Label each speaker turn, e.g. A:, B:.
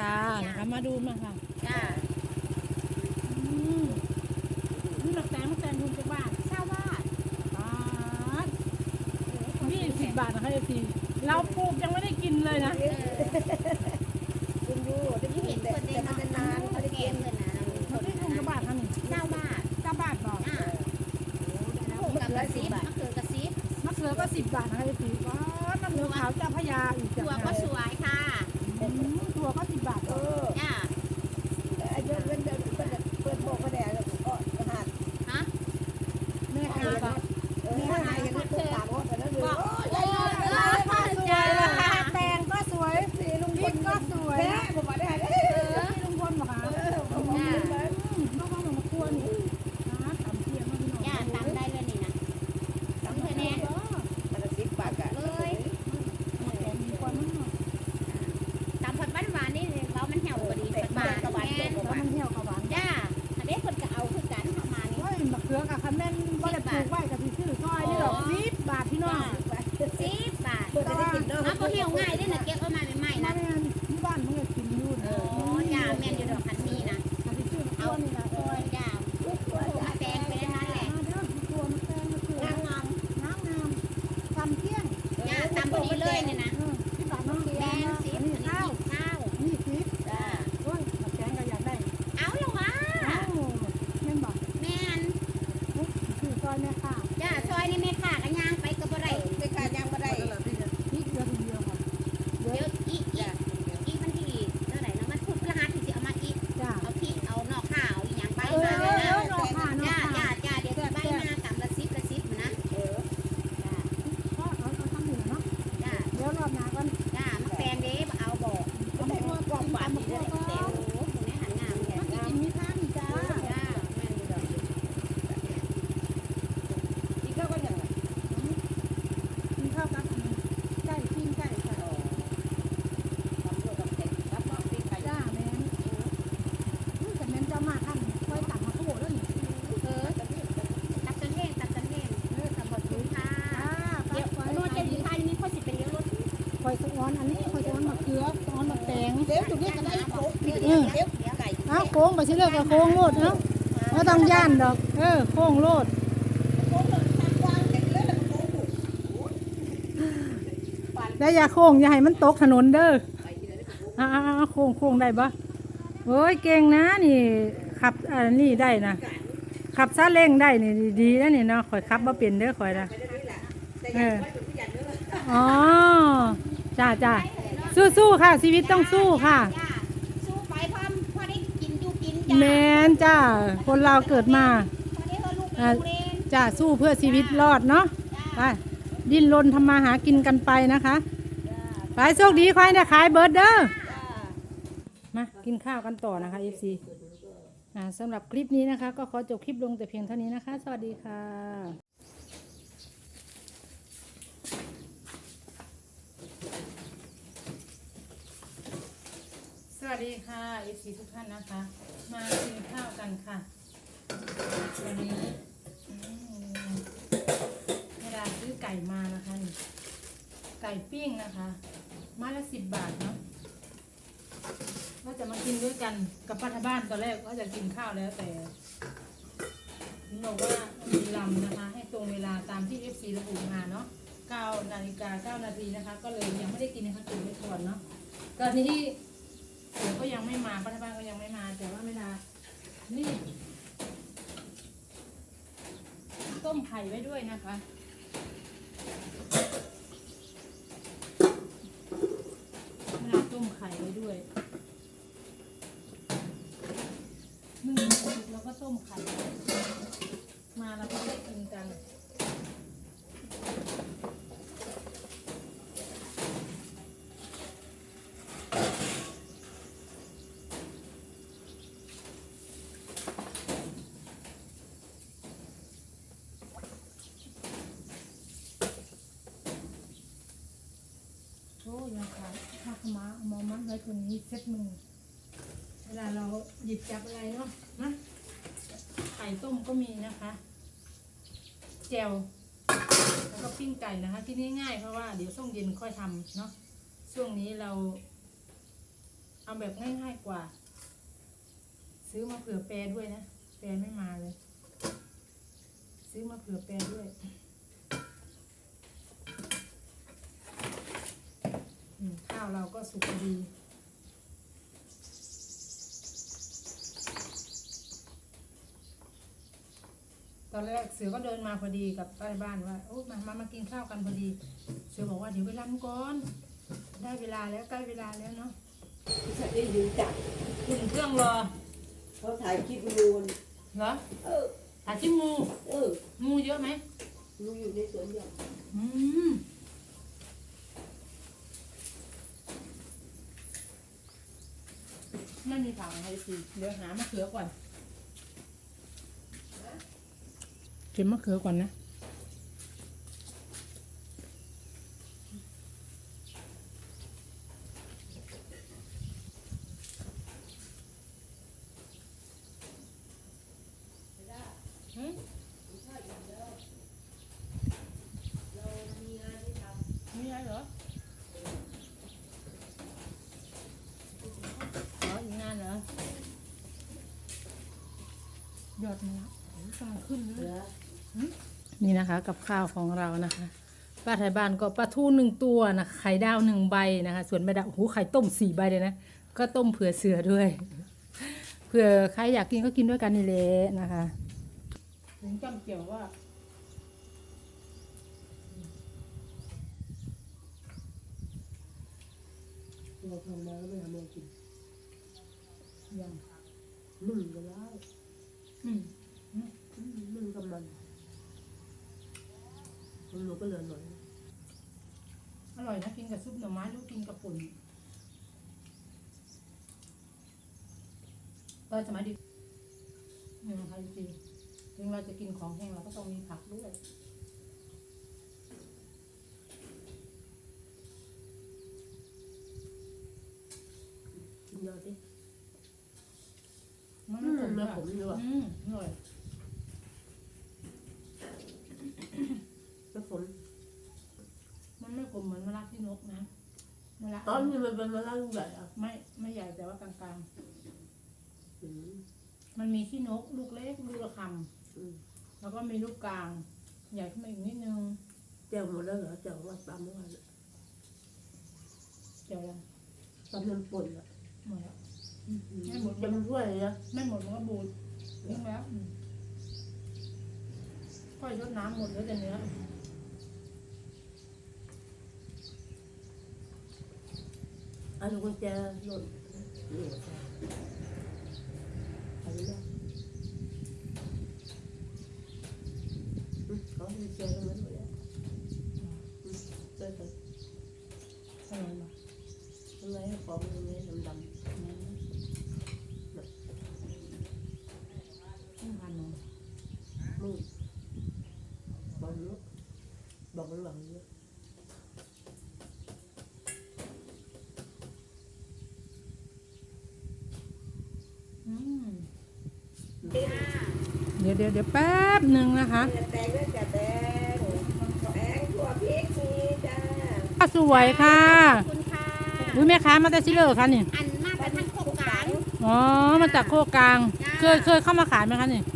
A: วัสดีค่ะนะคะมาดูมาค่ะ
B: จ้า
A: อืมนี่หลักแตงมาแตงคุณจะบ้าน
B: เช่าบ้าน
A: บาทยี่สิบบาทนะคะเอฟซีเราปลูกยังไม่ได้กินเลยนะ
B: เออ
C: กินอยู่ได้
B: ที่
C: กิ
B: เห็
C: น
B: น
C: แต่
B: คนได้
C: แต่
B: น
C: มั
B: อนน
C: นานๆเขาได้
B: เก็
C: กิ
B: บ
C: น
B: เงินนะ
A: เขาได้ทุนกระบาทค่ะนี่
B: เช่าบ้าน
A: เจ้าบาทบอก
B: จ้าปลูกกับกระซิบมะเขือกระซิบ
A: มะเขือก็สิบบาทนะคะเอฟซีว้าวมะเขือขาวเจ้าพระยาอีก
B: ถั่วก็สวยค่ะ
A: อืมถั่วก็สิบบาท
C: เออ
B: จ้า
C: อายุเว้นเดินเปิดเปิดโบกก็ได้แล้วก็หาด
B: ฮะ
A: แม่ค้าก็
C: เออหาดยังไม่ตุ๊กตาโบกกันแล้วเลย
B: บอก
C: โอ้
B: โอ้
C: ย
A: กิน
C: สะ
B: ออนอันนี้
A: คอยสะ
B: ออน
A: มะเขือ
B: สะ
A: อ
B: อ
A: น
B: มะแตงเดี๋ย
C: ว
A: จุด
B: นี้
C: ก็ได้โค้ง
B: เดี๋ยว
C: เดี๋
B: เดี๋
C: ย
B: ยววเดี๋ยว
C: ไก่
A: อ้าวโค้งไปสิเลือกกับโค้งโลดเนาะไม่ต้องย่านดอก เออโค้งโลด
C: โค้งเลยทางกว้างแต่เยอะแล้วโค้งบุก
A: แล้วอย่าโค้งอย่าให้มันตกถนนเด้อ
C: ไปทีละนิด
A: อ่าโค้งโค้งได้ปะโอ้ยเก่งนะนี่ขับอันนี้ได้นะขับซาเล้งได้นี่ดีแล้วนี่เนาะข่อยขับมาเป็นเด้อข่อยนะ
C: ไปได้นี่แหละแต่ยังไม่ถึงผู้ใหญ่เด้อ
A: อ๋อ จ้าจ้าสู้ๆค่ะ ชีวิตต้องสู้ค่ะ
B: จ้าสู้ไปพร้อมพอได้กินอยู่กิน
A: แม
B: จ้าน
A: จ้าคนเราเกิดมา
B: พอได้เฮอลูก
A: อ่า
B: ลูกเล่น
A: จ้าสู้เพื่อชีวิตรอดเนาะไป
B: จ้า
A: ดิ้นรนทำมาหากินกันไปนะคะไปโชคดีควายเนี่ยขายเบิร์ดเด้อมากินข้าวกันต่อนะคะ FC อ่าสำหรับคลิปนี้นะคะ ก็ขอจบคลิปลงแต่เพียงเท่านี้นะคะ สวัสดีค่ะ วัสดีค่ะ FC ทุกท่านนะคะ มากินข้าวกันค่ะ วันนี้เวลาซื้อไก่มานะคะนี่ไก่ปิ้งนะคะไมาละสิบบาทเนาะว่าจะมากินด้วยกันกับป้าทบ้านตอนแรกว่าจะกินข้าวแล้วแต่หนบอกว่ามีลำนะคะ ให้ตรงเวลาตามที่ FC ระบุมาเนาะ9นาฬิกา9นาทีนะคะ ก็เลยยังไม่ได้กินนะคะกินไว้ก่อนเนาะตอนนี้ เดี๋ยวก็ยังไม่มาป้าทบ้านก็ยังไม่มา แต่ว่าเวลา นี่ต้มไข่ไว้ด้วยนะคะเวลาต้มไข่ไว้ด้วยนึ่งสุกแล้วก็ต้มไข่ มาแล้วก็ได้กินกัน โอ้ยังขายผ้าขาวม้าเอามามัดไว้ตรงนี้เซ็ตมือ เวลาเราหยิบจับอะไรเนาะนะไข่ต้มก็มีนะคะแจวแล้วก็ปิ้งไก่นะคะ ที่นี่ง่ายเพราะว่าเดี๋ยวช่วงเย็นค่อยทำเนาะช่วงนี้เรา เอาแบบง่ายๆกว่า ซื้อมาเผื่อแปรด้วยนะแปรไม่มาเลย ซื้อมาเผื่อแปรด้วยอืมข้าวเราก็สุกพอดี ตอนแรกเสือก็เดินมาพอดีกับป้าในบ้านว่าโอ้มามามากินข้าวกันพอดี เสือบอกว่าเดี๋ยวไปรำก่อน ได้เวลาแล้วใกล้เวลาแล้วเนาะ
D: ฉันได้ยืนจับ
A: ขึ้นเครื่องรอ
D: เขาถ่ายคลิปดูน
A: เหรอ
D: เออ
A: หาจิ้มงู
D: เออ
A: งูเยอะไหม
D: งูอยู่ในสวนหย่อม
A: อืม ไม่มีผักให้สิเดี๋ยวหามะเขือก่อน เก็บมะเขือก่อนนะ หืมมีอะไรเหรออ๋ออีกงานเหร อยอดเนื้อโอ้ยกำลังขึ้นเลย นี่นะคะกับข้าวของเรานะคะ ป้าไทยบ้านก็ปลาทูหนึ่งตัวนะไข่ดาวหนึ่งใบนะคะ ส่วนใบดาวโอ้โหไข่ต้มสี่ใบเลยนะ ก็ต้มเผื่อเสือด้วย เผื่อใครอยากกินก็กินด้วยกันนี่แหละนะคะถึงจำเกี่ยวว่า
D: เราทำมาแล้วไม่ทำอะไรกิน
A: ยัง
D: นึ่งก็ได้
A: อืม
D: อืมนึ่งกับมันมันหนูก็เหลือหน่อย
A: อร่อยนะกินกับซุปหน่อไม้หรือกินกับปุ่นตอนสมัยเด็กนี่นะคะจริงถึงเราจะกินของแห้งเราก็ต้องมีผักด้วย
D: กินยอดดิ
A: มัน
D: อื
A: ไม่
D: ม
A: ขม
D: แม่
A: เลย
D: ผมนี่ว่ะ
A: อืมอร่อย
D: แม่ผม
A: มันไม่ขมเหมือนมะระที่นกนะมะระ
D: ตอนนี้มันเป็นมะระลูกใหญ่อะ
A: ไม่ไม่ใหญ่แต่ว่ากลาง
D: อืม
A: ๆ มันมีขี้นกลูกเล็กลูกระค
D: อืมำ
A: แล้วก็มีลูกกลาง ใหญ่ขึ้นมาอีกนิดนึง
D: แจ่วหมดแล้วเหรอแจ่วว่าตามเมื่อวานอะ
A: เดี๋ยวละ
D: ตำน้ำป่นอะ
A: หมดแล้ว
D: ไม่หมดจะมันถ้วยเลยนะ
A: ไม่หมดมันก็บูดทิ้งแล้วอืมค่อยยดน้ำหมดแล้วแต่เนื้อ
D: เอันนี้กุญแจหล่นนี่อันนี้นะอืมเขาให้เจอตรงนั้นหมดแล้วอืมเจอไป
A: อร่อยมาก
D: ตรงไหนของตรงไหนดำ
A: ต้องทานเนาะ
D: ๆมืดบอกเยอะบอกมันหวังเยอะ
A: อืมเดี๋ยวเดี๋ยวเดี๋ยวแป๊บหนึ่งนะคะ
D: แตงด้วยจ้ะแตงแตงถั่วพริกมีจ้า
A: ป้าสวยค่ะ
B: ขอบคุณค่ะ
A: อุ้ยแม่ค้ามาแต่ซิเลอร์ค่ะนี่
B: อันมากกระทั่งโคกกลาง
A: อ๋อมาจากโคกลาง เคยเคยเข้ามาขายไหมคะนี่
B: เ